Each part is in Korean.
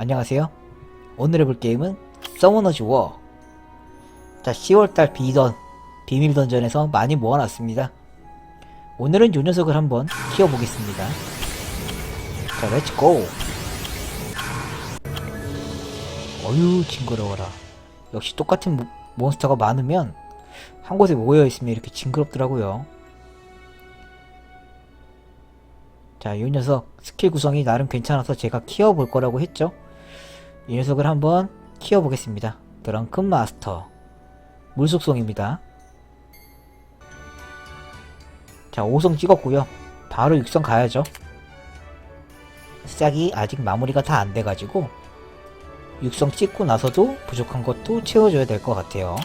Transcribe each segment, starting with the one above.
안녕하세요. 오늘 해볼 게임은 서머너즈 워. 자, 10월달 비던 비밀 던전에서 많이 모아놨습니다. 오늘은 요 녀석을 한번 키워보겠습니다. 자, 렛츠 고! 어휴, 징그러워라. 역시 똑같은 모, 몬스터가 많으면 한 곳에 모여있으면 이렇게 징그럽더라고요. 자, 이 녀석 스킬 구성이 나름 괜찮아서 제가 키워볼 거라고 했죠. 이 녀석을 한번 키워보겠습니다. 드렁큰 마스터. 물속성입니다. 자, 5성 찍었고요. 바로 6성 가야죠. 시작이 아직 마무리가 다 안 돼가지고 6성 찍고 나서도 부족한 것도 채워줘야 될 것 같아요.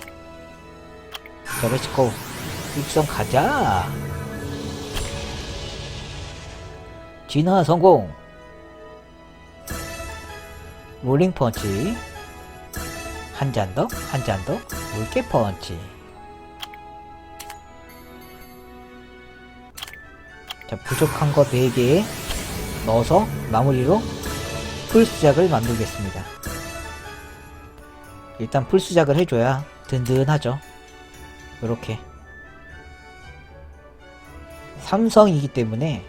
자, 렛츠고. 6성 가자! 진화 성공! 롤링 펀치 한 잔 더, 한 잔 더, 물개 펀치 자, 부족한 거 4개 넣어서 마무리로 풀수작을 만들겠습니다. 일단 풀수작을 해줘야 든든하죠. 요렇게 삼성이기 때문에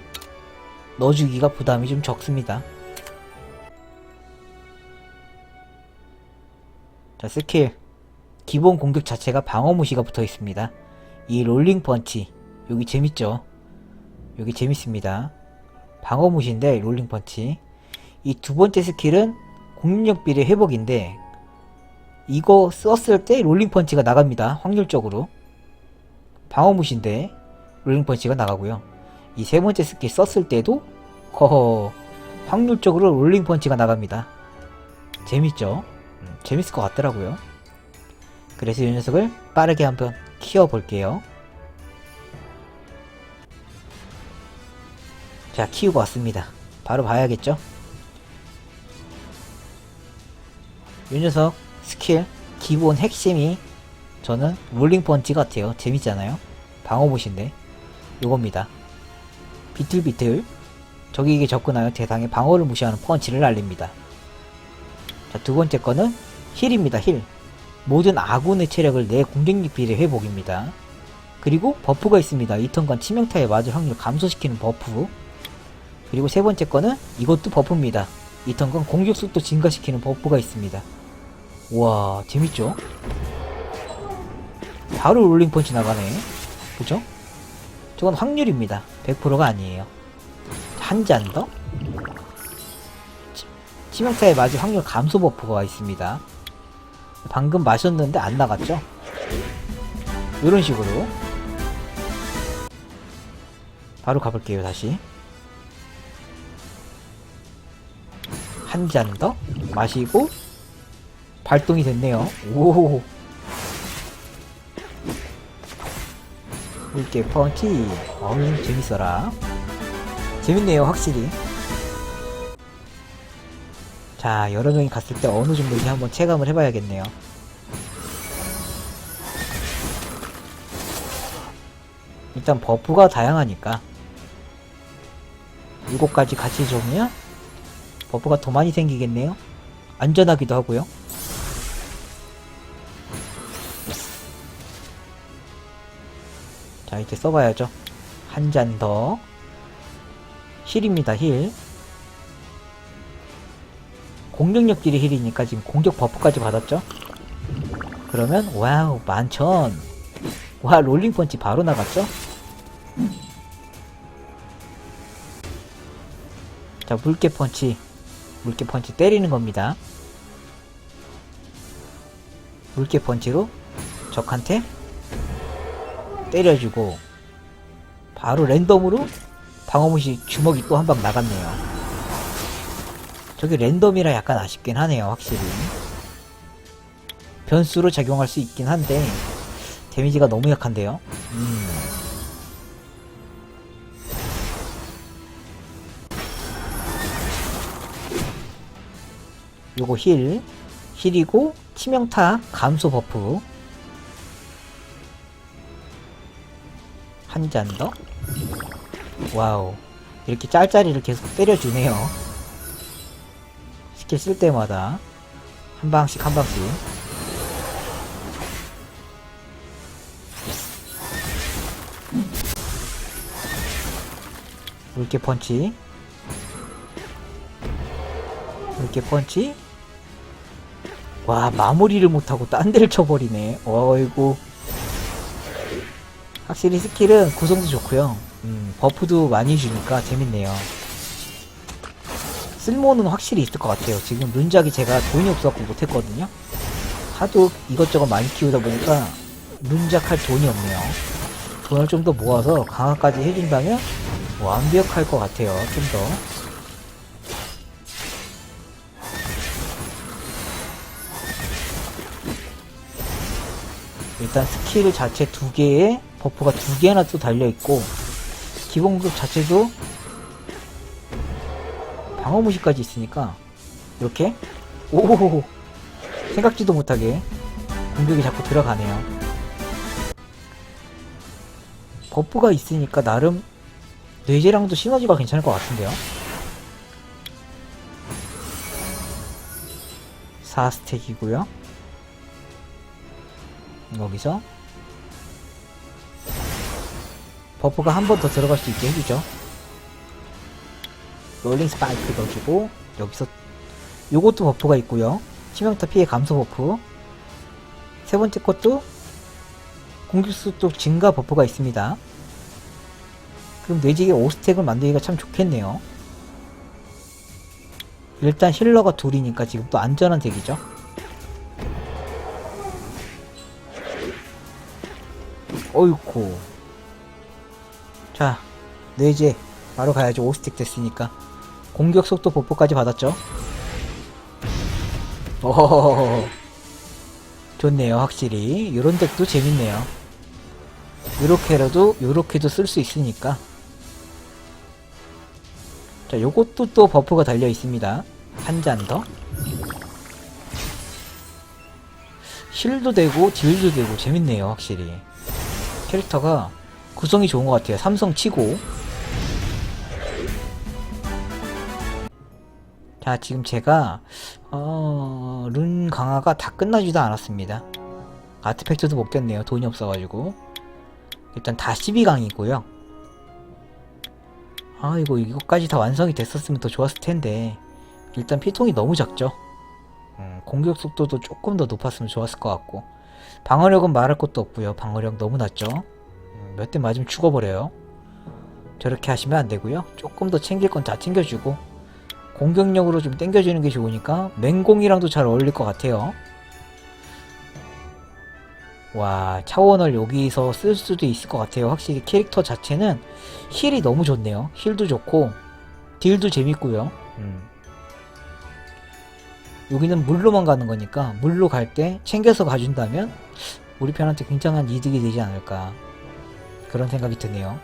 넣어주기가 부담이 좀 적습니다. 자, 스킬. 기본 공격 자체가 방어 무시가 붙어 있습니다. 이 롤링 펀치. 여기 재밌죠? 여기 재밌습니다. 방어 무시인데 롤링 펀치. 이 두 번째 스킬은 공격력 비례 회복인데 이거 썼을 때 롤링 펀치가 나갑니다. 확률적으로. 방어 무시인데 롤링 펀치가 나가고요. 이 세 번째 스킬 썼을 때도 허허 확률적으로 롤링 펀치가 나갑니다. 재밌죠? 음, 재밌을 것 같더라고요. 그래서 이 녀석을 빠르게 한번 키워볼게요. 자, 키우고 왔습니다. 바로 봐야겠죠? 이 녀석 스킬 기본 핵심이 저는 롤링 펀치 같아요. 재밌잖아요. 방어봇인데 요겁니다. 비틀비틀 적에게 접근하여 대상의 방어를 무시하는 펀치를 날립니다. 자, 두 번째 거는 힐입니다. 힐. 모든 아군의 체력을 내 공격력 비례 회복입니다. 그리고 버프가 있습니다. 이 턴간 치명타에 맞을 확률을 감소시키는 버프. 그리고 세 번째 거는 이것도 버프입니다. 이 턴간 공격 속도 증가시키는 버프가 있습니다. 우와, 재밌죠? 바로 롤링 펀치 나가네. 그죠? 저건 확률입니다. 100%가 아니에요. 한 잔 더? 치- 치명타에 맞을 확률 감소 버프가 있습니다. 방금 마셨는데 안 나갔죠? 이런 식으로. 바로 가볼게요 다시. 한 잔 더 마시고 발동이 됐네요. 오. 물개 펀치 어우 재밌어라. 재밌네요 확실히 자 여러 명이 갔을 때 어느 정도인지 한번 체감을 해봐야겠네요. 일단 버프가 다양하니까. 일곱 가지 같이 적으면 버프가 더 많이 생기겠네요. 안전하기도 하고요. 자 이제 써봐야죠. 한 잔 더. 힐입니다 힐 공격력 딜이 힐이니까 지금 공격 버프까지 받았죠? 그러면 와우 만천. 와 롤링 펀치 바로 나갔죠? 자 물개 펀치. 물개 펀치 때리는 겁니다. 물개 펀치로 적한테 때려주고 바로 랜덤으로 방어무시 주먹이 또 한 방 나갔네요 저게 랜덤이라 약간 아쉽긴 하네요 확실히. 변수로 작용할 수 있긴 한데 데미지가 너무 약한데요? 음. 요거 힐. 힐이고 치명타 감소 버프. 한 잔 더? 와우. 이렇게 짤짤이를 계속 때려주네요 스킬 쓸 때마다 한 방씩 한 방씩. 물개 펀치. 물개 펀치. 와 마무리를 못하고 딴 데를 쳐버리네. 어이구. 확실히 스킬은 구성도 좋고요. 음, 버프도 많이 주니까 재밌네요 쓸모는 확실히 있을 것 같아요. 지금 룬작이 제가 돈이 없어갖고 못했거든요. 하도 이것저것 많이 키우다 보니까 룬작 할 돈이 없네요. 돈을 좀 더 모아서 강화까지 해준다면 완벽할 것 같아요. 좀 더. 일단 스킬 자체 두 개에 버프가 두 개나 또 달려 있고 기본 공격 자체도 방어 무시까지 있으니까 이렇게 오호호호 생각지도 못하게 공격이 자꾸 들어가네요. 버프가 있으니까 나름 뇌제랑도 시너지가 괜찮을 것 같은데요. 4스택이고요. 여기서 버프가 한 번 더 들어갈 수 있게 해주죠 롤링 스파이크 넣어주고 여기서 요것도 버프가 있고요. 치명타 피해 감소 버프. 세 번째 것도 공격수 쪽 증가 버프가 있습니다. 그럼 뇌지게 5스택을 만들기가 참 좋겠네요. 일단 힐러가 둘이니까 지금 또 안전한 덱이죠. 어이쿠. 자 뇌제 바로 가야죠. 5스택 됐으니까 공격 속도 버프까지 받았죠? 오 좋네요 확실히. 이런 덱도 재밌네요. 요렇게라도 요렇게도 쓸 수 있으니까. 자 요것도 또 버프가 달려 있습니다. 한 잔 더. 힐도 되고 딜도 되고 재밌네요 확실히. 캐릭터가 구성이 좋은 것 같아요. 삼성 치고 자 지금 제가 어... 룬 강화가 다 끝나지도 않았습니다. 아트팩트도 못 꼈네요. 돈이 없어가지고. 일단 다 12강이고요. 아이고 이거까지 다 완성이 됐었으면 더 좋았을 텐데. 일단 피통이 너무 작죠? 음, 공격 속도도 조금 더 높았으면 좋았을 것 같고. 방어력은 말할 것도 없고요. 방어력 너무 낮죠? 음, 몇대 맞으면 죽어버려요. 저렇게 하시면 안 되고요. 조금 더 챙길 건 다 챙겨주고 공격력으로 좀 땡겨주는 게 좋으니까 맹공이랑도 잘 어울릴 것 같아요. 와 차원을 여기서 쓸 수도 있을 것 같아요. 확실히 캐릭터 자체는 힐이 너무 좋네요. 힐도 좋고 딜도 재밌고요. 음. 여기는 물로만 가는 거니까 물로 갈 때 챙겨서 가준다면 우리 편한테 굉장한 이득이 되지 않을까 그런 생각이 드네요.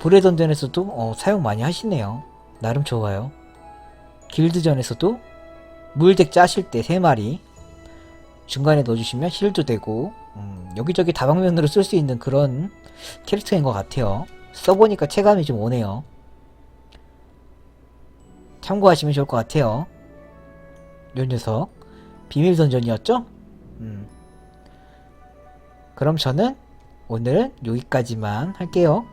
브레던전에서도 어, 사용 많이 하시네요 나름 좋아요. 길드전에서도 물덱 짜실 때 3마리 중간에 넣어주시면 힐도 되고 음, 여기저기 다방면으로 쓸 수 있는 그런 캐릭터인 것 같아요. 써보니까 체감이 좀 오네요. 참고하시면 좋을 것 같아요. 요 녀석. 비밀 던전이었죠? 음. 그럼 저는 오늘은 여기까지만 할게요